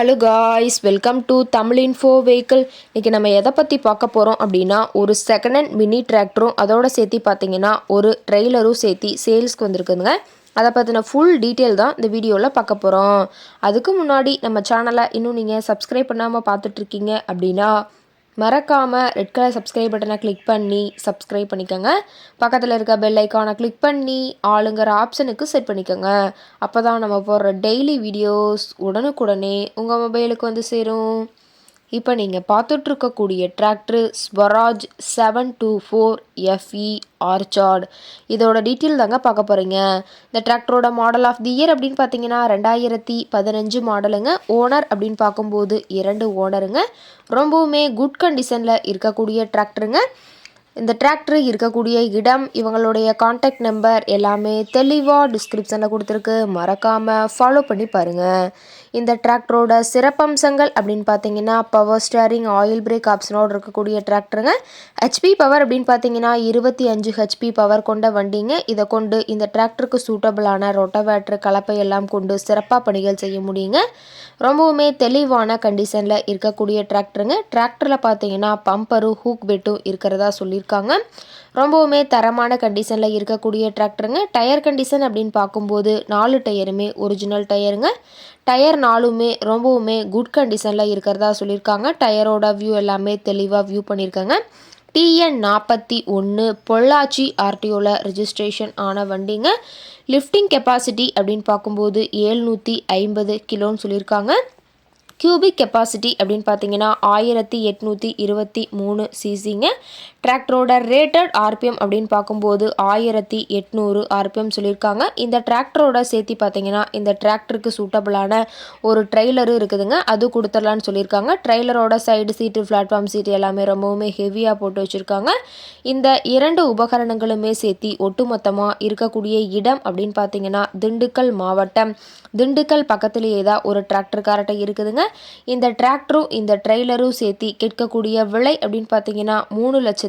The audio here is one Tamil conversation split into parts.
Hello guys welcome to Tamil info vehicle இன்றைக்கி நம்ம எதை பற்றி பார்க்க போகிறோம் அப்படின்னா ஒரு செகண்ட் ஹேண்ட் மினி டிராக்டரும் அதோட சேர்த்து பார்த்தீங்கன்னா ஒரு ட்ரெய்லரும் சேர்த்து சேல்ஸ்க்கு வந்திருக்குதுங்க. அதை பற்றின ஃபுல் டீட்டெயில் தான் இந்த வீடியோவில் பார்க்க போகிறோம் அதுக்கு முன்னாடி நம்ம சேனலை இன்னும் நீங்கள் சப்ஸ்கிரைப் பண்ணாமல் பார்த்துட்ருக்கீங்க அப்படின்னா மறக்காமல் ரெட் கலர் சப்ஸ்கிரைப் பட்டனை கிளிக் பண்ணி சப்ஸ்கிரைப் பண்ணிக்கோங்க. பக்கத்தில் இருக்க பெல் ஐக்கானை கிளிக் பண்ணி ஆளுங்கிற ஆப்ஷனுக்கு செட் பண்ணிக்கோங்க. அப்போ தான் நம்ம போடுற டெய்லி வீடியோஸ் உடனுக்குடனே உங்கள் மொபைலுக்கு வந்து சேரும். இப்போ நீங்கள் பார்த்துட்ருக்கக்கூடிய tractor Swaraj seven two four FE orchard இதோட டீட்டெயில் தாங்க பார்க்க போகிறீங்க இந்த டிராக்டரோட மாடல் ஆஃப் தி இயர் அப்படின்னு பார்த்தீங்கன்னா ரெண்டாயிரத்தி பதினஞ்சு மாடலுங்க ஓனர் அப்படின்னு பார்க்கும்போது இரண்டு ஓனருங்க ரொம்பவுமே குட் கண்டிஷனில் இருக்கக்கூடிய டிராக்டருங்க இந்த டிராக்டர் இருக்கக்கூடிய இடம் இவங்களுடைய காண்டாக்ட் நம்பர் எல்லாமே தெளிவாக டிஸ்கிரிப்ஷனில் கொடுத்துருக்கு. மறக்காமல் ஃபாலோ பண்ணி பாருங்கள் இந்த டிராக்டரோட சிறப்பம்சங்கள் அப்படின்னு பார்த்தீங்கன்னா பவர் ஸ்டேரிங் ஆயில் பிரேக் ஆப்ஷனோடு இருக்கக்கூடிய டிராக்டருங்க. ஹெச்பி பவர் அப்படின்னு பார்த்தீங்கன்னா இருபத்தி அஞ்சு ஹெச்பி பவர் கொண்ட வண்டிங்க. இதை கொண்டு இந்த டிராக்டருக்கு சூட்டபிளான ரொட்டவேட்ரு கலப்பை எல்லாம் கொண்டு சிறப்பாக பணிகள் செய்ய முடியுங்க. ரொம்பவுமே தெளிவான கண்டிஷனில் இருக்கக்கூடிய டிராக்டருங்க. டிராக்டரில் பார்த்தீங்கன்னா பம்பரும் ஹூக் பெட்டும் இருக்கிறதா சொல்லியிருக்காங்க. ரொம்பவுமே தரமான கண்டிஷனில் இருக்கக்கூடிய டிராக்டருங்க. டயர் கண்டிஷன் அப்படின்னு பார்க்கும்போது நாலு டயருமே ஒரிஜினல் டயருங்க டயர் நாலுமே ரொம்பவுமே குட் கண்டிஷனில் இருக்கிறதா சொல்லியிருக்காங்க. டயரோட வியூ எல்லாமே தெளிவாக வியூ பண்ணியிருக்காங்க. டிஎன் நாற்பத்தி ஒன்று பொள்ளாச்சி ஆர்டிஓவில் ரிஜிஸ்ட்ரேஷன் ஆன வண்டிங்க. லிஃப்டிங் கெப்பாசிட்டி அப்படின்னு பார்க்கும்போது ஏழ்நூற்றி ஐம்பது கிலோன்னு சொல்லியிருக்காங்க. கியூபிக் கெப்பாசிட்டி அப்படின்னு பார்த்தீங்கன்னா ஆயிரத்தி எட்நூற்றி இருபத்தி மூணு சிசிங்க டிராக்டரோட ரேட்டட் ஆர்பிஎம் அப்படின்னு பார்க்கும்போது ஆயிரத்தி எட்நூறு ஆர்பிஎம் சொல்லியிருக்காங்க. இந்த டிராக்டரோட சேர்த்தி பார்த்தீங்கன்னா இந்த டிராக்டருக்கு சூட்டபிளான ஒரு ட்ரெய்லரும் இருக்குதுங்க. அது கொடுத்துடலான்னு சொல்லியிருக்காங்க. ட்ரெய்லரோட சைடு சீட்டு பிளாட்ஃபார்ம் சீட்டு எல்லாமே ரொம்பவுமே ஹெவியாக போட்டு வச்சுருக்காங்க. இந்த இரண்டு உபகரணங்களுமே சேர்த்தி ஒட்டுமொத்தமாக இருக்கக்கூடிய இடம் அப்படின்னு பார்த்தீங்கன்னா திண்டுக்கல் மாவட்டம். திண்டுக்கல் பக்கத்துலேயே தான் ஒரு டிராக்டர்காரட்டை இருக்குதுங்க. இந்த டிராக்டரும் இந்த ட்ரெய்லரும் சேர்த்தி கேட்கக்கூடிய விலை அப்படின்னு பார்த்தீங்கன்னா மூணு லட்சத்தி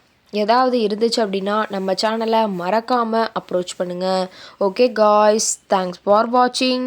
ஏதாவது இருந்துச்சு அப்படின்னா நம்ம சேனலை மறக்காமல் அப்ரோச் பண்ணுங்கள் ஓகே காய்ஸ் தேங்க்ஸ் ஃபார் வாட்சிங்